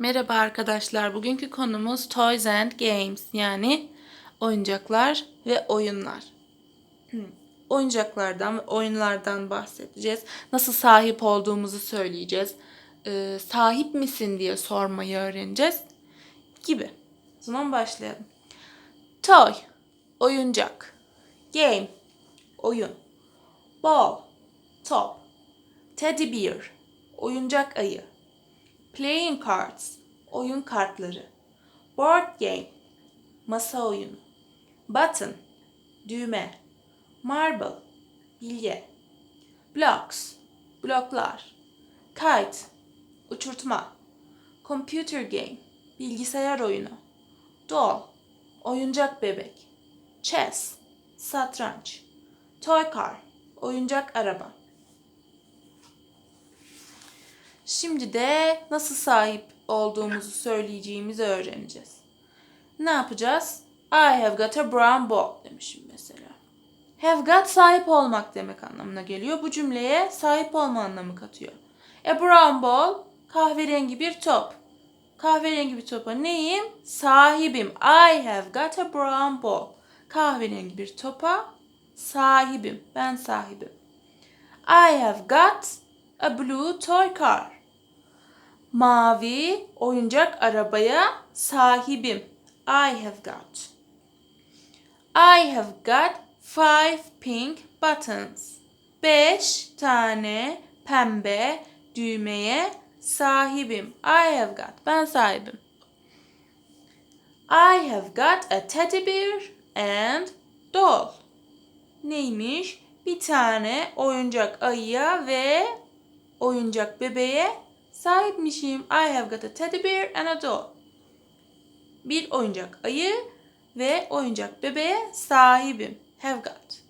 Merhaba arkadaşlar. Bugünkü konumuz Toys and Games yani oyuncaklar ve oyunlar. Hmm. Oyuncaklardan ve oyunlardan bahsedeceğiz. Nasıl sahip olduğumuzu söyleyeceğiz. Ee, sahip misin diye sormayı öğreneceğiz gibi. O zaman başlayalım. Toy, oyuncak. Game, oyun. Ball, top. Teddy bear, oyuncak ayı. Playing cards, oyun kartları. Board game, masa oyunu. Button, düğme. Marble, bilye. Blocks, bloklar. Kite, uçurtma. Computer game, bilgisayar oyunu. Doll, oyuncak bebek. Chess, satranç. Toy car, oyuncak araba. Şimdi de nasıl sahip olduğumuzu söyleyeceğimizi öğreneceğiz. Ne yapacağız? I have got a brown ball demişim mesela. Have got sahip olmak demek anlamına geliyor. Bu cümleye sahip olma anlamı katıyor. A brown ball kahverengi bir top. Kahverengi bir topa neyim? Sahibim. I have got a brown ball. Kahverengi bir topa sahibim. Ben sahibim. I have got a blue toy car. Mavi oyuncak arabaya sahibim. I have got. I have got five pink buttons. Beş tane pembe düğmeye sahibim. I have got. Ben sahibim. I have got a teddy bear and doll. Neymiş? Bir tane oyuncak ayıya ve oyuncak bebeğe sahipmişim. I have got a teddy bear and a doll. Bir oyuncak ayı ve oyuncak bebeğe sahibim. Have got.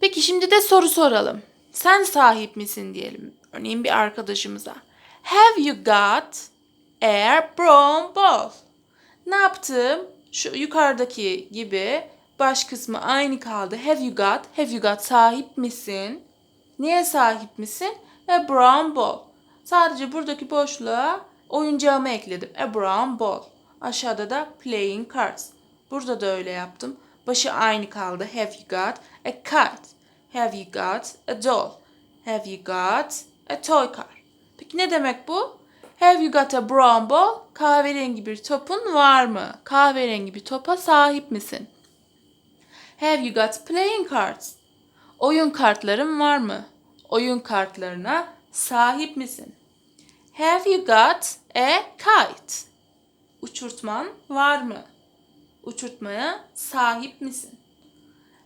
Peki şimdi de soru soralım. Sen sahip misin diyelim. Örneğin bir arkadaşımıza. Have you got a brown ball? Ne yaptım? Şu yukarıdaki gibi baş kısmı aynı kaldı. Have you got? Have you got sahip misin? Niye sahip misin? A brown ball. Sadece buradaki boşluğa oyuncağımı ekledim. A brown ball. Aşağıda da playing cards. Burada da öyle yaptım. Başı aynı kaldı. Have you got a kite? Have you got a doll? Have you got a toy car? Peki ne demek bu? Have you got a brown ball? Kahverengi bir topun var mı? Kahverengi bir topa sahip misin? Have you got playing cards? Oyun kartların var mı? Oyun kartlarına sahip misin? Have you got a kite? Uçurtman var mı? Uçurtmaya sahip misin?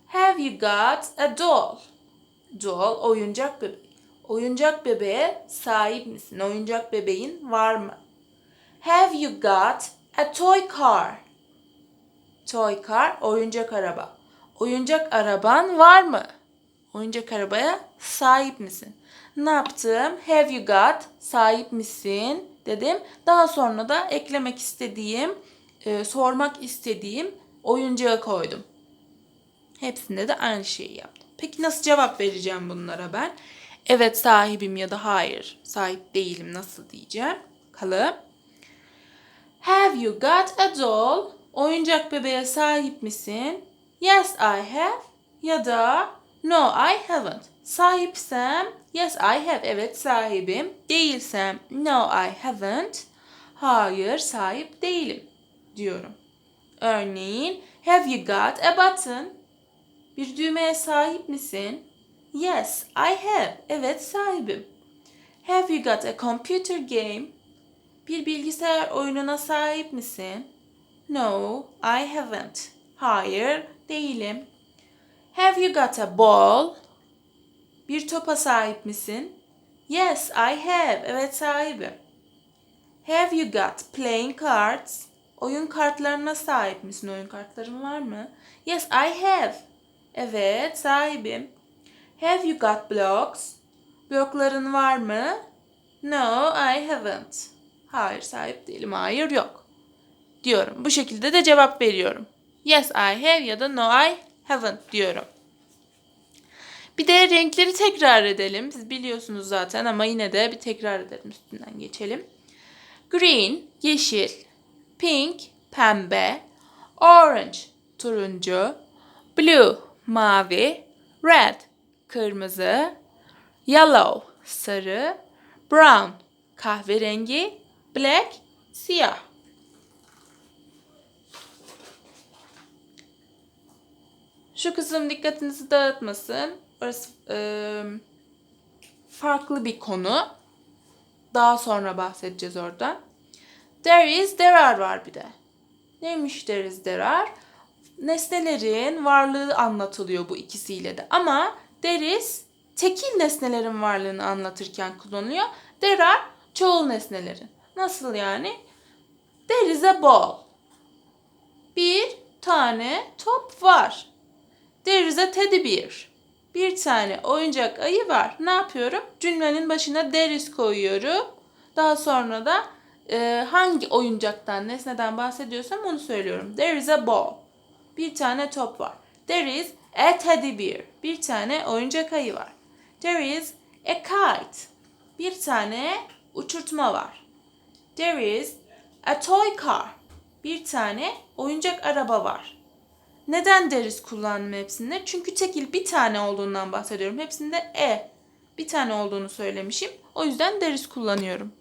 Have you got a doll? Doll oyuncak bebek. Oyuncak bebeğe sahip misin? Oyuncak bebeğin var mı? Have you got a toy car? Toy car oyuncak araba. Oyuncak araban var mı? Oyuncak arabaya sahip misin? Ne yaptım? Have you got? Sahip misin? Dedim. Daha sonra da eklemek istediğim, e, sormak istediğim oyuncağı koydum. Hepsinde de aynı şeyi yaptım. Peki nasıl cevap vereceğim bunlara ben? Evet sahibim ya da hayır sahip değilim nasıl diyeceğim? Bakalım. Have you got a doll? Oyuncak bebeğe sahip misin? Yes I have ya da no I haven't. Sahipsem yes I have evet sahibim. Değilsem no I haven't. Hayır sahip değilim diyorum. Örneğin have you got a button? Bir düğmeye sahip misin? Yes, I have. Evet, sahibim. Have you got a computer game? Bir bilgisayar oyununa sahip misin? No, I haven't. Hayır, değilim. Have you got a ball? Bir topa sahip misin? Yes, I have. Evet, sahibim. Have you got playing cards? Oyun kartlarına sahip misin? Oyun kartların var mı? Yes, I have. Evet, sahibim. Have you got blocks? Blokların var mı? No, I haven't. Hayır, sahip değilim. Hayır, yok. Diyorum. Bu şekilde de cevap veriyorum. Yes, I have ya da no, I haven't diyorum. Bir de renkleri tekrar edelim. Siz biliyorsunuz zaten ama yine de bir tekrar edelim üstünden geçelim. Green, yeşil. Pink, pembe. Orange, turuncu. Blue, mavi. Red, kırmızı. Yellow, sarı. Brown, kahverengi. Black, siyah. Şu kısım dikkatinizi dağıtmasın. Orası eee, farklı bir konu. Daha sonra bahsedeceğiz oradan. There is, there are var bir de. Neymiş there is, there are? Nesnelerin varlığı anlatılıyor bu ikisiyle de. Ama there is tekil nesnelerin varlığını anlatırken kullanılıyor. There are çoğul nesnelerin. Nasıl yani? There is a ball. Bir tane top var. There is a teddy bear. Bir tane oyuncak ayı var. Ne yapıyorum? Cümlenin başına is koyuyorum. Daha sonra da e, hangi oyuncaktan, nesneden bahsediyorsam onu söylüyorum. There is a ball. Bir tane top var. There is a teddy bear. Bir tane oyuncak ayı var. There is a kite. Bir tane uçurtma var. There is a toy car. Bir tane oyuncak araba var. Neden deriz kullandım hepsinde? Çünkü tekil bir tane olduğundan bahsediyorum. Hepsinde e bir tane olduğunu söylemişim. O yüzden deriz kullanıyorum.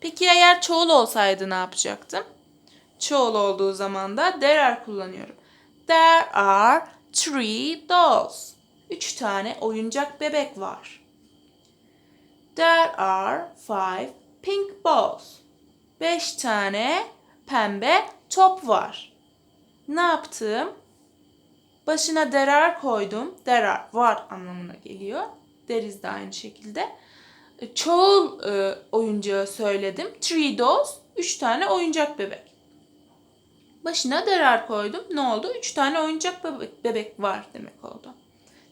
Peki eğer çoğul olsaydı ne yapacaktım? Çoğul olduğu zaman da there are kullanıyorum. There are three dolls. Üç tane oyuncak bebek var. There are five pink balls. Beş tane pembe top var. Ne yaptım? Başına there are koydum. There are var anlamına geliyor. İs de aynı şekilde. E, Çoğul e, oyuncağı söyledim. Three dolls. Üç tane oyuncak bebek. Başına there are koydum. Ne oldu? Üç tane oyuncak bebek, bebek var demek oldu.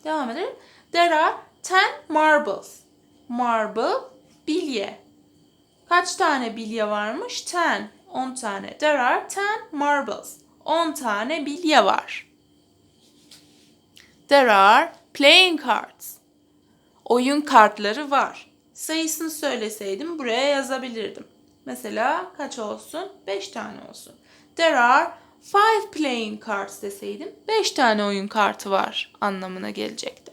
Devam edelim. There are ten marbles. Marble, bilye. Kaç tane bilye varmış? Ten. On tane. There are ten marbles. On tane bilye var. There are playing cards. Oyun kartları var. Sayısını söyleseydim buraya yazabilirdim. Mesela kaç olsun? 5 tane olsun. There are five playing cards deseydim 5 tane oyun kartı var anlamına gelecekti.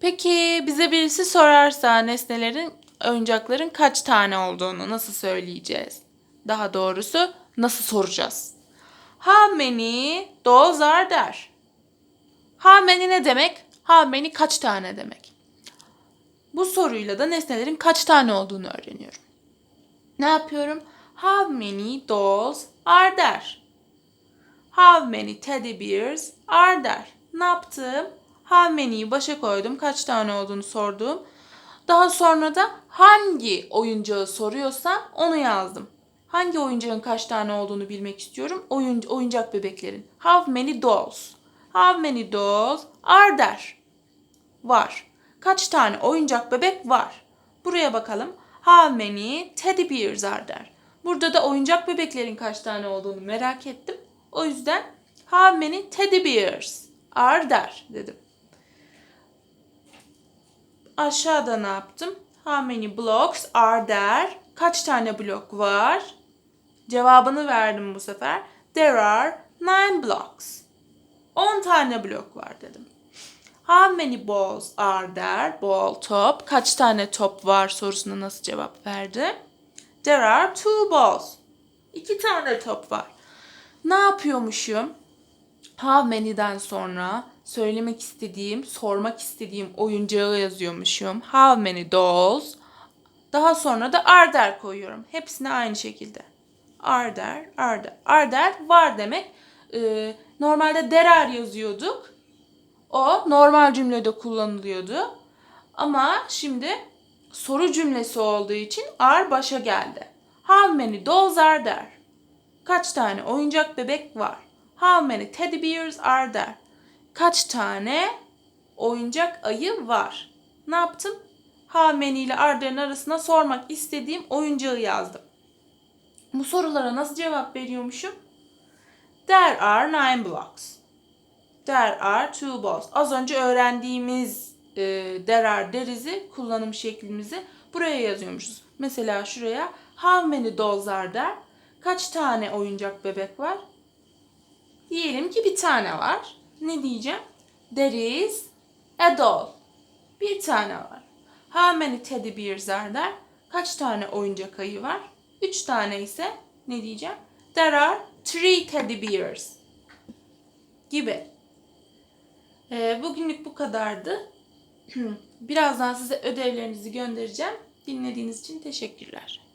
Peki bize birisi sorarsa nesnelerin, oyuncakların kaç tane olduğunu nasıl söyleyeceğiz? Daha doğrusu nasıl soracağız? How many dolls are there? How many ne demek? How many kaç tane demek? Bu soruyla da nesnelerin kaç tane olduğunu öğreniyorum. Ne yapıyorum? How many dolls are there? How many teddy bears are there? Ne yaptım? How many'yi başa koydum. Kaç tane olduğunu sordum. Daha sonra da hangi oyuncağı soruyorsam onu yazdım. Hangi oyuncağın kaç tane olduğunu bilmek istiyorum. Oyun, oyuncak bebeklerin. How many dolls? How many dolls are there? Var. Kaç tane oyuncak bebek var? Buraya bakalım. How many teddy bears are there? Burada da oyuncak bebeklerin kaç tane olduğunu merak ettim. O yüzden how many teddy bears are there dedim. Aşağıda ne yaptım? How many blocks are there? Kaç tane blok var? Cevabını verdim bu sefer. There are nine blocks. 10 tane blok var dedim. How many balls are there? Ball top. Kaç tane top var sorusuna nasıl cevap verdi? There are two balls. İki tane top var. Ne yapıyormuşum? How many'den sonra söylemek istediğim, sormak istediğim oyuncağı yazıyormuşum. How many dolls? Daha sonra da are there koyuyorum. Hepsine aynı şekilde. Are there, are there. Are there var demek. Ee, normalde there are yazıyorduk. O normal cümlede kullanılıyordu. Ama şimdi soru cümlesi olduğu için are başa geldi. How many dolls are there? Kaç tane oyuncak bebek var? How many teddy bears are there? Kaç tane oyuncak ayı var? Ne yaptım? How many ile are there'in arasına sormak istediğim oyuncağı yazdım. Bu sorulara nasıl cevap veriyormuşum? There are nine blocks. There are two balls. Az önce öğrendiğimiz e, there are there'iz'i kullanım şeklimizi buraya yazıyormuşuz. Mesela şuraya how many dolls are there? Kaç tane oyuncak bebek var? Diyelim ki bir tane var. Ne diyeceğim? There is a doll. Bir tane var. How many teddy bears are there? Kaç tane oyuncak ayı var? Üç tane ise ne diyeceğim? There are three teddy bears. Gibi. Ee, bugünlük bu kadardı. Birazdan size ödevlerinizi göndereceğim. Dinlediğiniz için teşekkürler.